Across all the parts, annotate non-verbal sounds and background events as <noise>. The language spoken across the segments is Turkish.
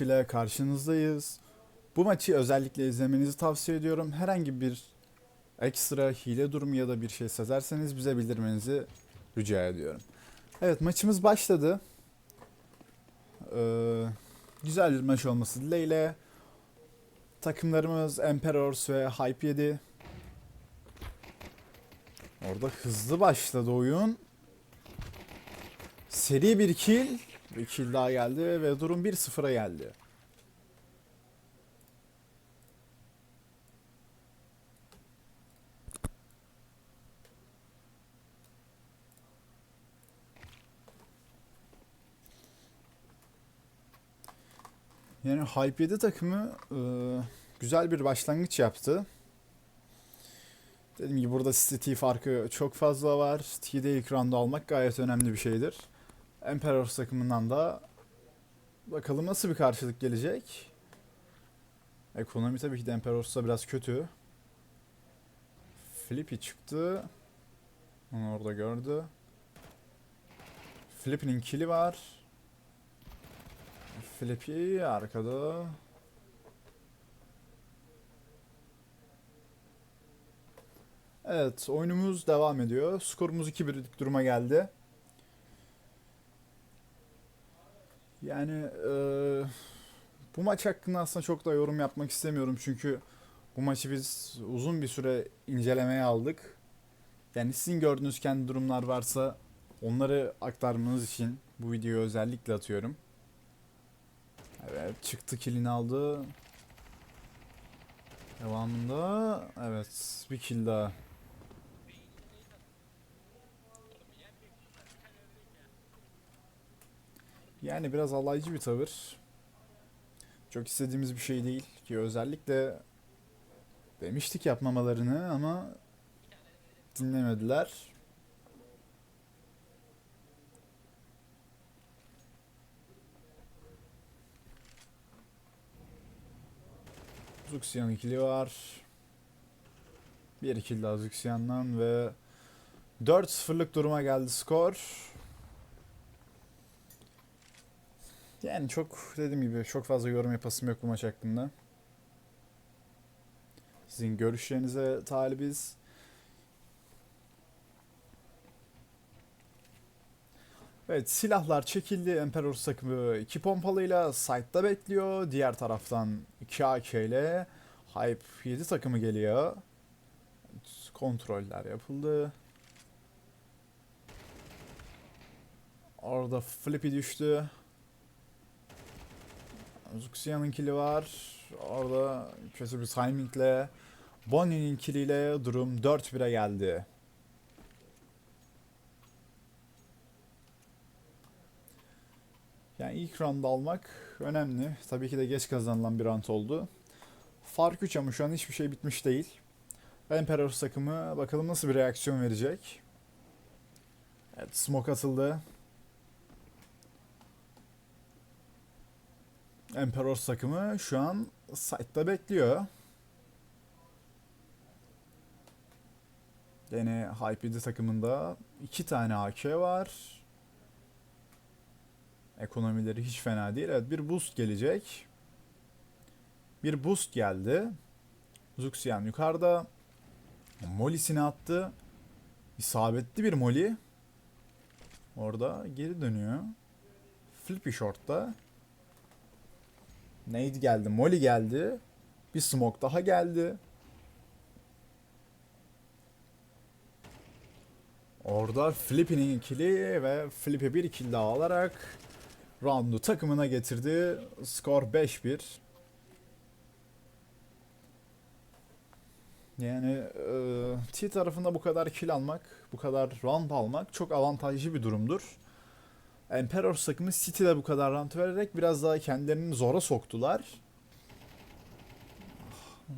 ile karşınızdayız. Bu maçı özellikle izlemenizi tavsiye ediyorum. Herhangi bir ekstra hile durumu ya da bir şey sezerseniz bize bildirmenizi rica ediyorum. Evet maçımız başladı. Ee, güzel bir maç olması dileğiyle. Takımlarımız Emperors ve Hype 7. Orada hızlı başladı oyun. Seri bir kill. Bir kill daha geldi ve durum 1-0'a geldi. Yani Hype 7 takımı e, güzel bir başlangıç yaptı. Dediğim gibi burada City farkı çok fazla var. T'de ilk round'u almak gayet önemli bir şeydir. Emperor takımından da bakalım nasıl bir karşılık gelecek. Ekonomi tabii ki de Emperors'ta biraz kötü. Flippy çıktı. Onu orada gördü. Flippy'nin kili var. Flippy arkada. Evet, oyunumuz devam ediyor. Skorumuz 2-1'lik duruma geldi. Yani eee, bu maç hakkında aslında çok da yorum yapmak istemiyorum çünkü bu maçı biz uzun bir süre incelemeye aldık. Yani sizin gördüğünüz kendi durumlar varsa onları aktarmanız için bu videoyu özellikle atıyorum. Evet, çıktı kilini aldı. Devamında evet bir kill daha. Yani biraz alaycı bir tavır. Çok istediğimiz bir şey değil ki özellikle demiştik yapmamalarını ama dinlemediler. Zuxian ikili var. Bir ikili daha Zuxian'dan ve 4-0'lık duruma geldi skor. Yani çok dediğim gibi çok fazla yorum yapasım yok bu maç hakkında. Sizin görüşlerinize talibiz. Evet silahlar çekildi. Emperor takımı iki pompalıyla site'da bekliyor. Diğer taraftan 2 AK ile Hype 7 takımı geliyor. Kontroller yapıldı. Orada Flippy düştü. Zuxian'ın kili var. Orada kötü bir timingle. Bonnie'nin kiliyle durum 4-1'e geldi. Yani ilk round almak önemli. Tabii ki de geç kazanılan bir round oldu. Fark 3 ama şu an hiçbir şey bitmiş değil. Emperor takımı bakalım nasıl bir reaksiyon verecek. Evet smoke atıldı. Emperor takımı şu an site'da bekliyor. Yine Hype takımında iki tane AK var. Ekonomileri hiç fena değil. Evet bir boost gelecek. Bir boost geldi. Zuxian yukarıda. Molly'sini attı. İsabetli bir Molly. Orada geri dönüyor. Flippy short'ta. Nade geldi, Molly geldi. Bir smoke daha geldi. Orada Flippy'nin ikili ve Flippy bir kill daha alarak roundu takımına getirdi. Skor 5-1. Yani e, T tarafında bu kadar kill almak, bu kadar round almak çok avantajlı bir durumdur. Emperor takımı City'de bu kadar round vererek biraz daha kendilerini zora soktular.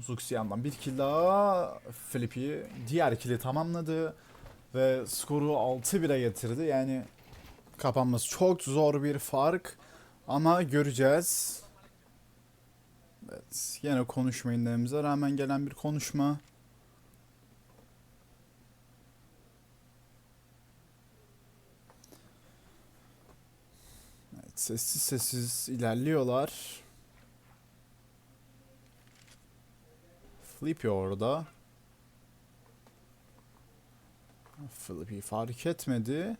Zuxian'dan bir kill daha Flippy diğer kill'i tamamladı ve skoru 6-1'e getirdi. Yani kapanması çok zor bir fark ama göreceğiz. Evet, yine konuşma inlerimize rağmen gelen bir konuşma. Sessiz sessiz ilerliyorlar. Flippy orada. Flippy fark etmedi.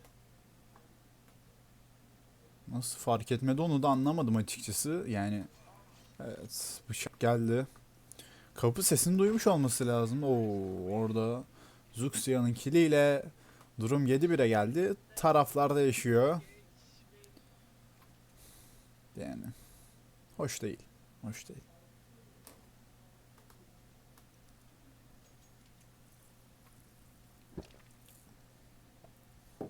Nasıl fark etmedi onu da anlamadım açıkçası. Yani evet bıçak geldi. Kapı sesini duymuş olması lazım. Oo orada Zuxia'nın kiliyle durum 7-1'e geldi. Taraflarda yaşıyor. Yani hoş değil. Hoş değil.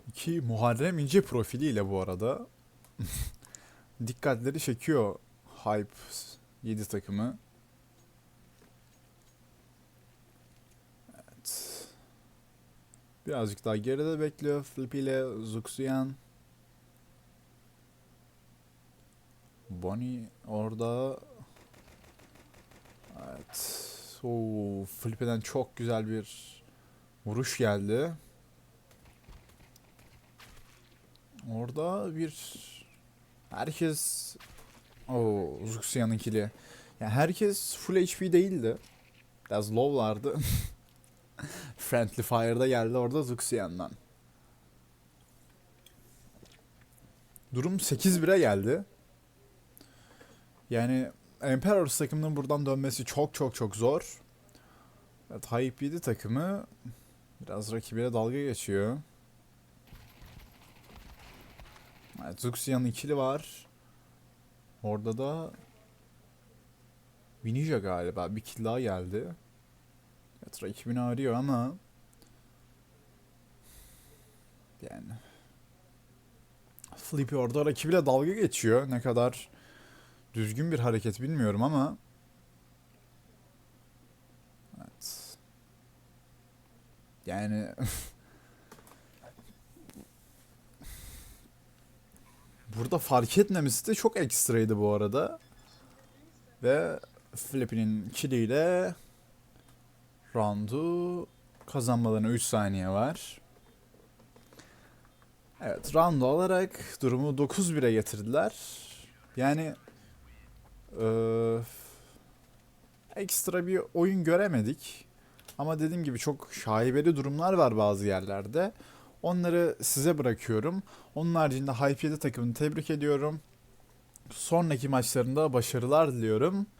İki Muharrem İnce profiliyle bu arada <laughs> dikkatleri çekiyor Hype 7 takımı. Evet. Birazcık daha geride bekliyor Flippy ile Zuxian. Bonnie orada. Evet. Oo, Flippy'den çok güzel bir vuruş geldi. Orada bir herkes o Zuxian'ın kili. Yani herkes full HP değildi. Biraz low'lardı. <laughs> Friendly Fire'da geldi orada Zuxian'dan. Durum 8-1'e geldi. Yani Emperors takımının buradan dönmesi çok çok çok zor. Hype 7 takımı biraz rakibiyle dalga geçiyor. Evet, Zuxian ikili var. Orada da Vinija galiba bir kill daha geldi. Evet rakibini arıyor ama yani Flippy orada rakibiyle dalga geçiyor. Ne kadar düzgün bir hareket bilmiyorum ama Evet. Yani <laughs> Burada fark etmemesi de çok ekstraydı bu arada. Ve Flippy'nin kiliyle roundu kazanmalarına 3 saniye var. Evet round alarak durumu 9-1'e getirdiler. Yani eee, ekstra bir oyun göremedik. Ama dediğim gibi çok şaibeli durumlar var bazı yerlerde. Onları size bırakıyorum. Onun haricinde Hype 7 takımını tebrik ediyorum. Sonraki maçlarında başarılar diliyorum.